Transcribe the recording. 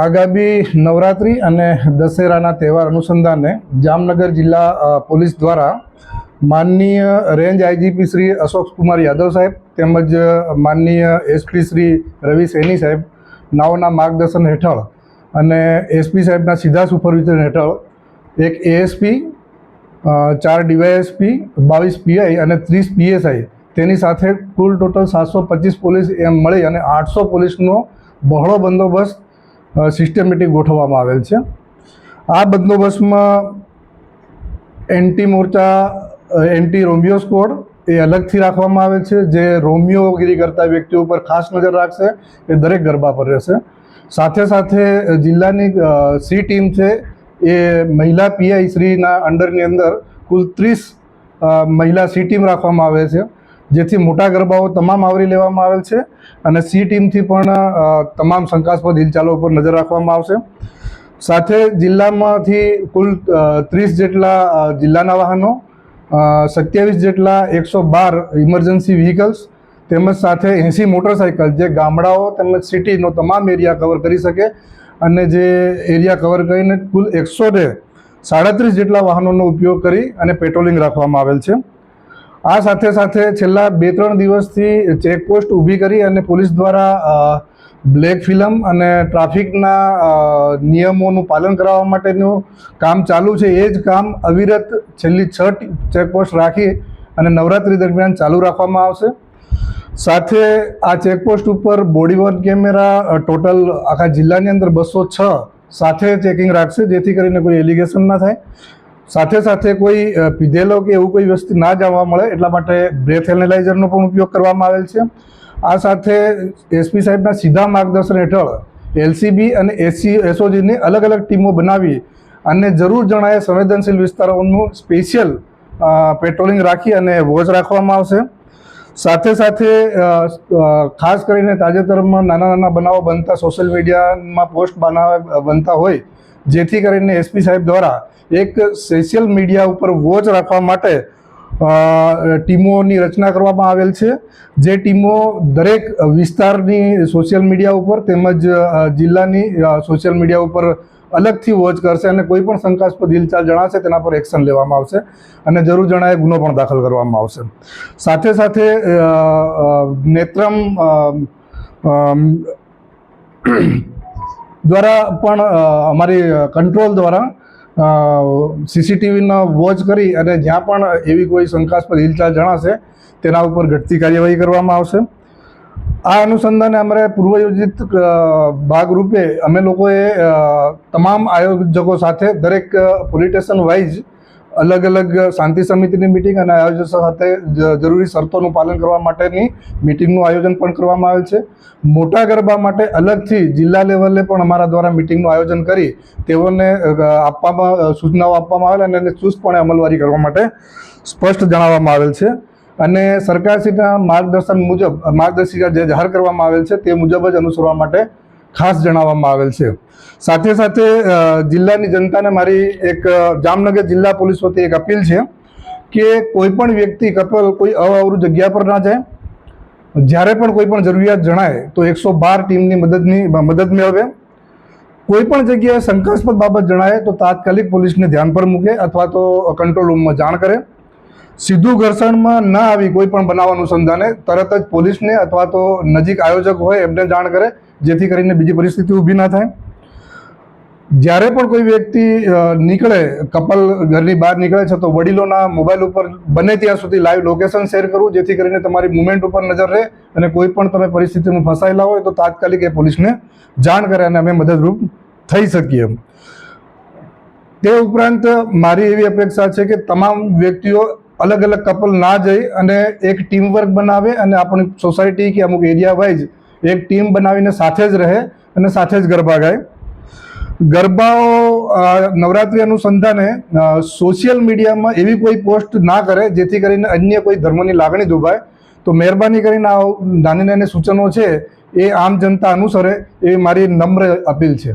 આગામી નવરાત્રિ અને દશેરાના તહેવાર અનુસંધાને જામનગર જિલ્લા પોલીસ દ્વારા માનનીય રેન્જ આઈજીપી શ્રી અશોક કુમાર યાદવ સાહેબ તેમજ માનનીય એસપી શ્રી રવિ સૈની સાહેબ નાઓના માર્ગદર્શન હેઠળ અને એસપી સાહેબના સીધા સુપરવિઝન હેઠળ એક એએસપી ચાર ડીવાયએસપી, બાવીસ પીઆઈ અને ત્રીસ પીએસઆઈ તેની સાથે કુલ ટોટલ સાતસો પચીસ પોલીસ એમ મળી અને આઠસો પોલીસનો બહોળો બંદોબસ્ત સિસ્ટમેટિક ગોઠવવામાં આવેલ છે. આ બંદોબસ્તમાં એન્ટી મોરચા એન્ટી રોમિયો સ્કોડ એ અલગથી રાખવામાં આવે છે, જે રોમિયોગીરી કરતા વ્યક્તિઓ ઉપર ખાસ નજર રાખશે, એ દરેક ગરબા પર રહેશે. સાથે સાથે જિલ્લાની સી ટીમ છે, એ મહિલા પીઆઈ શ્રીના અંડરની અંદર કુલ ત્રીસ મહિલા સી ટીમ રાખવામાં આવે છે. જેથી મોટા ગરબાઓ તમામ આવરી લેવામાં આવેલ છે અને સી ટીમથી પણ તમામ શંકાસ્પદ હિલચાલો ઉપર નજર રાખવામાં આવશે. સાથે જિલ્લામાંથી કુલ ત્રીસ જેટલા જિલ્લાના વાહનો સત્યાવીસ જેટલા એકસો બાર ઇમરજન્સી વ્હીકલ્સ, તેમજ સાથે એંસી મોટરસાઇકલ જે ગામડાઓ તેમજ સિટીનો તમામ એરિયા કવર કરી શકે અને જે એરિયા કવર કરીને કુલ એકસો ને સાડત્રીસ જેટલા વાહનોનો ઉપયોગ કરી અને પેટ્રોલિંગ રાખવામાં આવેલ છે. આ સાથે સાથે છેલ્લા બે ત્રણ દિવસથી ચેકપોસ્ટ ઊભી કરી અને પોલીસ દ્વારા બ્લેક ફિલ્મ અને ટ્રાફિકના નિયમોનું પાલન કરાવવા માટેનું કામ ચાલુ છે. એ જ કામ અવિરત છેલ્લી છ ચેકપોસ્ટ રાખી અને નવરાત્રી દરમિયાન ચાલુ રાખવામાં આવશે. સાથે આ ચેકપોસ્ટ ઉપર બોડીવર્ન કેમેરા ટોટલ આખા જિલ્લાની અંદર બસો છ સાથે ચેકિંગ રાખશે, જેથી કરીને કોઈ એલિગેશન ના થાય. સાથે સાથે કોઈ પીધેલો કે એવું કોઈ વસ્તુ ના જવા મળે એટલા માટે બ્રેથ એનાલાઇઝરનો પણ ઉપયોગ કરવામાં આવેલ છે. આ સાથે એસપી સાહેબના સીધા માર્ગદર્શન હેઠળ એલસીબી અને એસસી એસઓજીની અલગ અલગ ટીમો બનાવી અને જરૂર જણાય સંવેદનશીલ વિસ્તારોનું સ્પેશિયલ પેટ્રોલિંગ રાખી અને વોચ રાખવામાં આવશે. સાથે સાથે ખાસ કરીને તાજેતરમાં નાના નાના બનાવો બનતા સોશિયલ મીડિયામાં પોસ્ટ બનાવ બનતા હોય, જેથી કરીને એસપી સાહેબ દ્વારા એક સોશિયલ મીડિયા ઉપર વોચ રાખવા માટે ટીમોની રચના કરવામાં આવેલ છે. જે ટીમો દરેક વિસ્તારની સોશિયલ મીડિયા ઉપર તેમજ જિલ્લાની સોશિયલ મીડિયા ઉપર અલગથી વોચ કરશે અને કોઈ પણ શંકાસ્પદ હિલચાલ જણાશે, તેના પર એક્શન લેવામાં આવશે અને જરૂર જણાય ગુનો પણ દાખલ કરવામાં આવશે. સાથે સાથે નેત્રમ દ્વારા પણ અમારી કંટ્રોલ દ્વારા સીસીટીવીનો વોચ કરી અને જ્યાં પણ એવી કોઈ શંકાસ્પદ હિલચાલ જણાશે, તેના ઉપર ઘટતી કાર્યવાહી કરવામાં આવશે. આ અનુસંધાને અમારે પૂર્વયોજિત ભાગરૂપે અમે લોકોએ તમામ આયોજકો સાથે દરેક પોલીસ સ્ટેશન વાઇઝ અલગ અલગ શાંતિ સમિતિની મિટિંગ અને આયોજકો સાથે જરૂરી શરતોનું પાલન કરવા માટેની મિટિંગનું આયોજન પણ કરવામાં આવેલ છે. મોટા ગરબા માટે અલગથી જિલ્લા લેવલે પણ અમારા દ્વારા મિટિંગનું આયોજન કરી તેઓને આપવામાં સૂચનાઓ આપવામાં આવેલ અને એને ચુસ્તપણે અમલવારી કરવા માટે સ્પષ્ટ જણાવવામાં આવેલ છે. અને સરકારશ્રીના માર્ગદર્શન મુજબ, માર્ગદર્શિકા જે જાહેર કરવામાં આવેલ છે તે મુજબ જ અનુસરવા માટે ખાસ જણાવવામાં આવેલ છે. સાથે સાથે જિલ્લાની જનતાને મારી એક જામનગર જિલ્લા પોલીસ વતી એક અપીલ છે કે કોઈ પણ વ્યક્તિ કપલ કોઈ અવાવરું જગ્યા પર ના જાય, જ્યારે પણ કોઈ પણ જરૂરિયાત જણાય તો એકસો બાર ટીમની મદદની મદદ મેળવે. કોઈ પણ જગ્યાએ શંકાસ્પદ બાબત જણાય તો તાત્કાલિક પોલીસને ધ્યાન પર મૂકે અથવા તો કંટ્રોલ રૂમમાં જાણ કરે. સીધું ઘર્ષણમાં ના આવી કોઈ પણ બનાવ અનુસંધાને, તરત જ પોલીસને અથવા તો નજીક આયોજક હોય એમને જાણ કરે, જેથી કરીને બીજી પરિસ્થિતિ ઊભી ના થાય. જ્યારે પણ કોઈ વ્યક્તિ નીકળે, કપલ ઘરની બહાર નીકળે છે, તો વડીલોના મોબાઈલ ઉપર બને ત્યાં સુધી લાઈવ લોકેશન શેર કરવું, જેથી કરીને તમારી મુવમેન્ટ ઉપર નજર રહે અને કોઈ પણ તમે પરિસ્થિતિમાં ફસાયેલા હોય, તો તાત્કાલિક એ પોલીસને જાણ કરે અને અમે મદદરૂપ થઈ શકીએ તે ઉપરાંત મારી એવી અપેક્ષા છે કે તમામ વ્યક્તિઓ અલગ અલગ કપલ ના જઈ અને એક ટીમ વર્ક બનાવે અને આપણી સોસાયટી કે અમુક એરિયા વાઇઝ એક ટીમ બનાવીને સાથે જ રહે અને સાથે જ ગરબા ગાય. ગરબાઓ નવરાત્રિ અનુસંધાને સોશિયલ મીડિયામાં એવી કોઈ પોસ્ટ ના કરે જેથી કરીને અન્ય કોઈ ધર્મની લાગણી દુભાય. તો મહેરબાની કરીને આ નાની નાની સૂચનો છે એ આમ જનતા અનુસરે એવી મારી નમ્ર અપીલ છે.